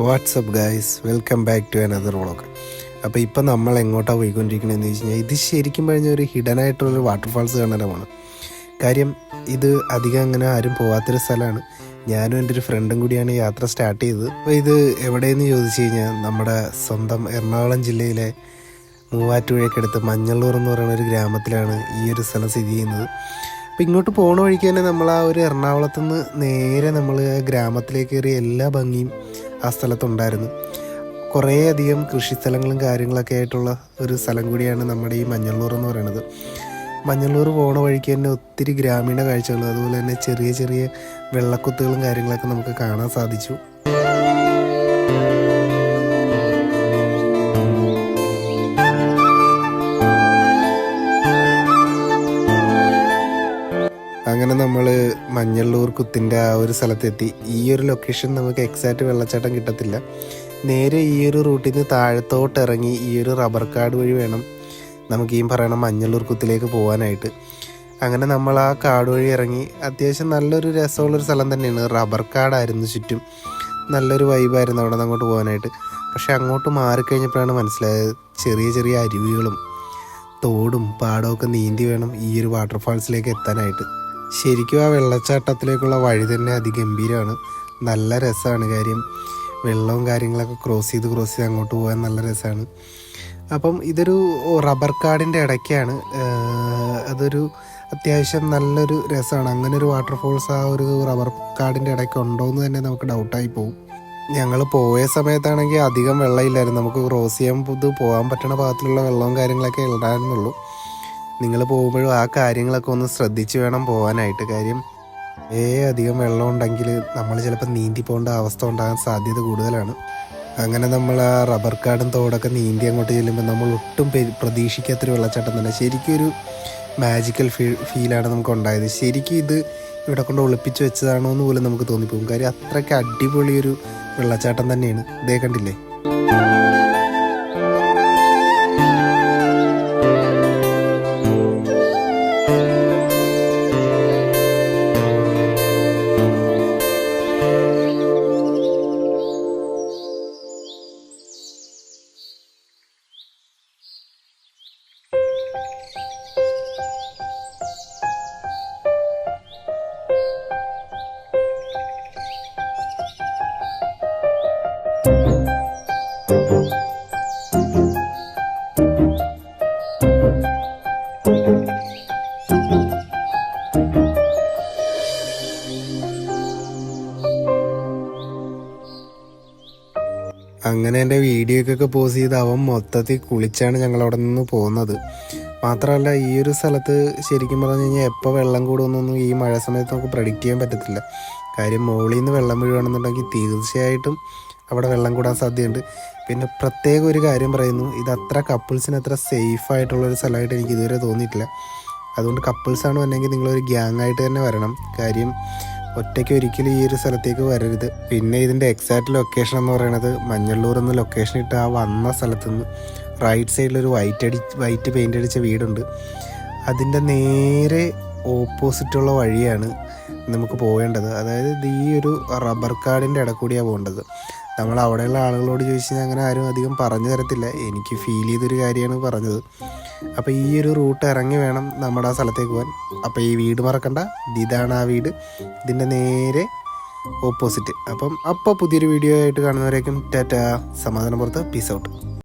What's up guys welcome back to another vlog അപ്പോൾ ഇപ്പം നമ്മൾ എങ്ങോട്ടാണ് പോയിക്കൊണ്ടിരിക്കണമെന്ന് വെച്ച് കഴിഞ്ഞാൽ ഇത് ശരിക്കും പറഞ്ഞ ഒരു ഹിഡൻ ആയിട്ടുള്ളൊരു വാട്ടർഫാൾസ് കാണാനാണ്. കാര്യം ഇത് അധികം അങ്ങനെ ആരും പോകാത്തൊരു സ്ഥലമാണ്. ഞാനും എന്റെ ഒരു ഫ്രണ്ടും കൂടിയാണ് യാത്ര സ്റ്റാർട്ട് ചെയ്തത്. അപ്പോൾ ഇത് എവിടെയെന്ന് ചോദിച്ചു കഴിഞ്ഞാൽ നമ്മുടെ സ്വന്തം എറണാകുളം ജില്ലയിലെ മൂവാറ്റുപുഴയ്ക്കടുത്ത് മഞ്ഞള്ളൂർ എന്ന് പറയുന്ന ഒരു ഗ്രാമത്തിലാണ് ഈ ഒരു സ്ഥലം സ്ഥിതി ചെയ്യുന്നത്. അപ്പോൾ ഇങ്ങോട്ട് പോണ വഴിക്ക് തന്നെ നമ്മൾ ആ ഒരു എറണാകുളത്തു നിന്ന് നേരെ നമ്മൾ ഗ്രാമത്തിലേക്ക് കയറിയ എല്ലാ ഭംഗിയും ആ സ്ഥലത്തുണ്ടായിരുന്നു. കുറേയധികം കൃഷിസ്ഥലങ്ങളും കാര്യങ്ങളൊക്കെ ആയിട്ടുള്ള ഒരു സ്ഥലം കൂടിയാണ് നമ്മുടെ ഈ മഞ്ഞള്ളൂർ എന്ന് പറയുന്നത്. മഞ്ഞള്ളൂർ പോണ വഴിക്ക് തന്നെ ഒത്തിരി ഗ്രാമീണ കാഴ്ചകൾ അതുപോലെ തന്നെ ചെറിയ ചെറിയ വെള്ളക്കുത്തുകളും കാര്യങ്ങളൊക്കെ നമുക്ക് കാണാൻ സാധിച്ചു. മഞ്ഞള്ളൂർ കുത്തിന്റെ ആ ഒരു സ്ഥലത്തെത്തി. ഈ ഒരു ലൊക്കേഷൻ നമുക്ക് എക്സാക്റ്റ് വെള്ളച്ചാട്ടം കിട്ടത്തില്ല. നേരെ ഈ ഒരു റൂട്ടിൽ നിന്ന് താഴത്തോട്ട് ഇറങ്ങി ഈ ഒരു റബ്ബർ കാട് വഴി വേണം നമുക്ക് ഈ പറയണ മഞ്ഞള്ളൂർ കുത്തിലേക്ക് പോകാനായിട്ട് അങ്ങനെ നമ്മൾ ആ കാട് വഴി ഇറങ്ങി. അത്യാവശ്യം നല്ലൊരു രസമുള്ളൊരു സ്ഥലം തന്നെയാണ്. റബ്ബർ കാടായിരുന്നു ചുറ്റും. നല്ലൊരു വൈബായിരുന്നു അവിടെ നിന്ന് അങ്ങോട്ട് പോകാനായിട്ട് പക്ഷേ അങ്ങോട്ട് മാറിക്കഴിഞ്ഞപ്പോഴാണ് മനസ്സിലായത് ചെറിയ ചെറിയ അരുവികളും തോടും പാടമൊക്കെ നീന്തി വേണം ഈ ഒരു വാട്ടർഫാൾസിലേക്ക് എത്താനായിട്ട്. ശരിക്കും ആ വെള്ളച്ചാട്ടത്തിലേക്കുള്ള വഴി തന്നെ അതിഗംഭീരമാണ് നല്ല രസമാണ് കാര്യം. വെള്ളവും കാര്യങ്ങളൊക്കെ ക്രോസ് ചെയ്ത് ക്രോസ് ചെയ്ത് അങ്ങോട്ട് പോകാൻ നല്ല രസമാണ് അപ്പം ഇതൊരു റബ്ബർ കാടിന്റെ ഇടയ്ക്കാണ്. അതൊരു അത്യാവശ്യം നല്ലൊരു രസമാണ് അങ്ങനെ ഒരു വാട്ടർഫോൾസ് ആ ഒരു റബ്ബർ കാടിന്റെ ഇടയ്ക്ക് ഉണ്ടോ എന്ന് തന്നെ നമുക്ക് ഡൗട്ടായി പോകും ഞങ്ങൾ പോയ സമയത്താണെങ്കിൽ അധികം വെള്ളമില്ലായിരുന്നു. നമുക്ക് ക്രോസ് ചെയ്യാൻ പോകാൻ പറ്റുന്ന ഭാഗത്തിലുള്ള വെള്ളവും കാര്യങ്ങളൊക്കെ ഉണ്ടായിരുന്നുള്ളൂ നിങ്ങൾ പോകുമ്പോഴും ആ കാര്യങ്ങളൊക്കെ ഒന്ന് ശ്രദ്ധിച്ച് വേണം പോകാനായിട്ട്. കാര്യം ഏ അധികം വെള്ളം ഉണ്ടെങ്കിൽ നമ്മൾ ചിലപ്പോൾ നീന്തി പോകേണ്ട അവസ്ഥ ഉണ്ടാകാൻ സാധ്യത കൂടുതലാണ്. അങ്ങനെ നമ്മൾ ആ റബ്ബർ കാടും തോടൊക്കെ നീന്തി അങ്ങോട്ട് ചെല്ലുമ്പോൾ നമ്മൾ ഒട്ടും പ്രതീക്ഷിക്കാത്തൊരു വെള്ളച്ചാട്ടം തന്നെ. ശരിക്കും ഒരു മാജിക്കൽ ഫീ ഫീലാണ് നമുക്ക് ഉണ്ടായത്. ശരിക്കും ഇത് ഇവിടെ കൊണ്ട് ഒളിപ്പിച്ച് വെച്ചതാണോ എന്ന് പോലും നമുക്ക് തോന്നിപ്പോകും. കാര്യം അത്രയ്ക്ക് അടിപൊളിയൊരു വെള്ളച്ചാട്ടം തന്നെയാണ്. ഇതേ കണ്ടില്ലേ? അങ്ങനെ എന്റെ വീഡിയോക്കൊക്കെ പോസ് ചെയ്ത് അവൻ മൊത്തത്തിൽ കുളിച്ചാണ് ഞങ്ങൾ അവിടെ നിന്ന് പോകുന്നത്. മാത്രമല്ല ഈ ഒരു സ്ഥലത്ത് ശരിക്കും പറഞ്ഞു കഴിഞ്ഞാൽ എപ്പോൾ വെള്ളം കൂടുമെന്നൊന്നും ഈ മഴ സമയത്ത് നമുക്ക് പ്രഡിക്റ്റ് ചെയ്യാൻ പറ്റത്തില്ല. കാര്യം മുകളിൽ നിന്ന് വെള്ളം വീഴുകയാണെന്നുണ്ടെങ്കിൽ തീർച്ചയായിട്ടും അവിടെ വെള്ളം കൂടാൻ സാധ്യതയുണ്ട്. പിന്നെ പ്രത്യേക ഒരു കാര്യം പറയുന്നു ഇത് അത്ര കപ്പിൾസിന് അത്ര സേഫ് ആയിട്ടുള്ള ഒരു സ്ഥലമായിട്ട് എനിക്ക് ഇതുവരെ തോന്നിയിട്ടില്ല. അതുകൊണ്ട് കപ്പിൾസാണ് വന്നെങ്കിൽ നിങ്ങളൊരു ഗ്യാങ് ആയിട്ട് തന്നെ വരണം. കാര്യം ഒറ്റയ്ക്ക് ഒരിക്കലും ഈ ഒരു സ്ഥലത്തേക്ക് വരരുത്. പിന്നെ ഇതിന്റെ എക്സാക്റ്റ് ലൊക്കേഷൻ എന്ന് പറയുന്നത് മഞ്ഞള്ളൂർ എന്ന ലൊക്കേഷൻ ഇട്ട് ആ വന്ന സ്ഥലത്തുനിന്ന് റൈറ്റ് സൈഡിലൊരു വൈറ്റ് അടി വൈറ്റ് പെയിന്റ് അടിച്ച വീടുണ്ട്. അതിന്റെ നേരെ ഓപ്പോസിറ്റുള്ള വഴിയാണ് നമുക്ക് പോകേണ്ടത് അതായത് ഈ ഒരു റബ്ബർ കാർഡിന്റെ ഇടക്കൂടിയാണ് പോകേണ്ടത്. നമ്മൾ അവിടെയുള്ള ആളുകളോട് ചോദിച്ചു അങ്ങനെ ആരും അധികം പറഞ്ഞു തരത്തില്ല. എനിക്ക് ഫീൽ ചെയ്തൊരു കാര്യമാണ് പറഞ്ഞത്. അപ്പോൾ ഈ ഒരു റൂട്ട് ഇറങ്ങി വേണം നമ്മുടെ ആ സ്ഥലത്തേക്ക് പോകാൻ. അപ്പോൾ ഈ വീട് മറക്കണ്ട. ഇതാണ് ആ വീട്. ഇതിന്റെ നേരെ ഓപ്പോസിറ്റ് അപ്പം അപ്പോൾ പുതിയൊരു വീഡിയോ ആയിട്ട് കാണുന്നവരേക്കും ടാറ്റ. സമാധാനം പുറത്ത് പീസ് ഔട്ട്